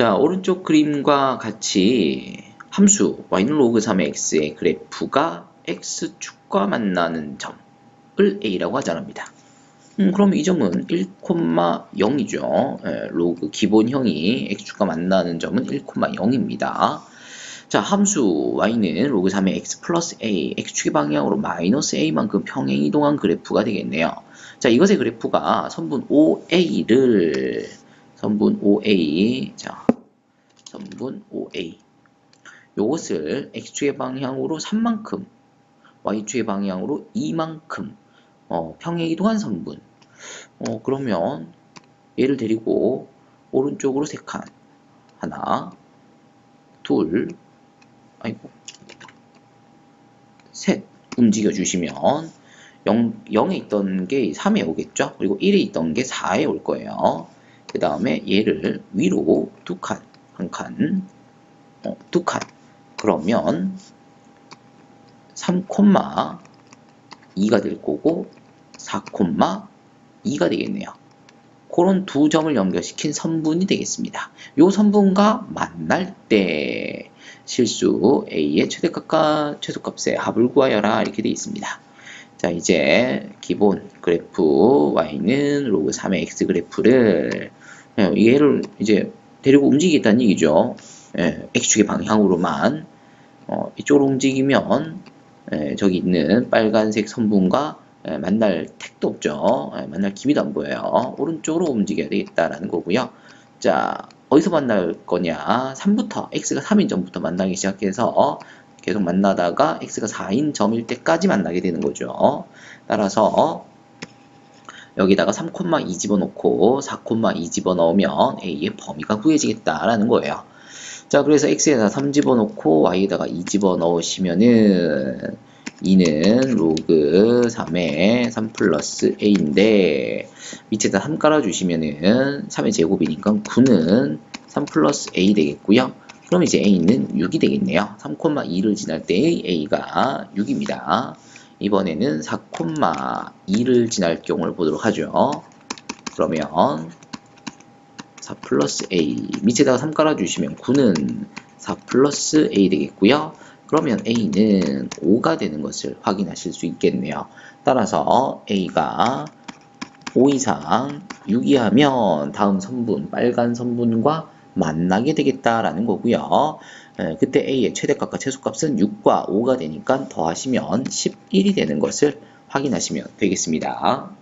자, 오른쪽 그림과 같이 함수 y는 로그 3의 x의 그래프가 x축과 만나는 점을 a라고 하자랍니다. 음, 그럼 이 점은 1,0이죠. 예, 로그 기본형이 x축과 만나는 점은 1,0입니다. 자, 함수 y는 로그 3의 x 플러스 a, x축의 방향으로 마이너스 a만큼 평행 이동한 그래프가 되겠네요. 자, 이것의 그래프가 선분 OA를 선분 OA, 자, 선분 OA. 요것을 x축의 방향으로 3만큼, y축의 방향으로 2만큼 어, 평행 이동한 선분. 어, 그러면 얘를 데리고 오른쪽으로 세 칸. 하나, 둘, 아이고, 셋 움직여 주시면 0, 0에 있던 게 3에 오겠죠? 그리고 1에 있던 게 4에 올 거예요. 그 다음에 얘를 위로 두 칸, 한 칸, 어, 두 칸. 그러면 3,2가 될 거고 4,2가 되겠네요. 그런 두 점을 연결시킨 선분이 되겠습니다. 이 선분과 만날 때 실수 a의 최대값과 최소값의 합을 구하여라 이렇게 되어 있습니다. 자 이제 기본 그래프 y는 로그 3의 x 그래프를 예, 얘를 이제 데리고 움직이겠다는 얘기죠. 예, x축의 방향으로만 어, 이쪽으로 움직이면 예, 저기 있는 빨간색 선분과 예, 만날 택도 없죠. 예, 만날 기미도 안 보여요. 오른쪽으로 움직여야 되겠다라는 거고요. 자, 어디서 만날 거냐? 3부터, x가 3인 점부터 만나기 시작해서 계속 만나다가 x가 4인 점일 때까지 만나게 되는 거죠. 따라서 여기다가 3,2 집어넣고 4,2 집어넣으면 a의 범위가 구해지겠다라는 거예요. 자, 그래서 x에다 3 집어넣고 y에다가 2 집어넣으시면은 2는 로그 3의 3 플러스 a인데 밑에다 3 깔아주시면은 3의 제곱이니까 9는 3 플러스 a 되겠고요. 그럼 이제 a는 6이 되겠네요. 3,2를 지날 때의 a가 6입니다. 이번에는 4,2를 지날 경우를 보도록 하죠. 그러면 4 플러스 a 밑에다가 3 깔아주시면 9는 4 플러스 a 되겠고요. 그러면 a는 5가 되는 것을 확인하실 수 있겠네요. 따라서 a가 5 이상 6이 하면 다음 선분 빨간 선분과 만나게 되겠다라는 거고요. 에, 그때 a의 최대값과 최소값은 6과 5가 되니까 더하시면 11이 되는 것을 확인하시면 되겠습니다.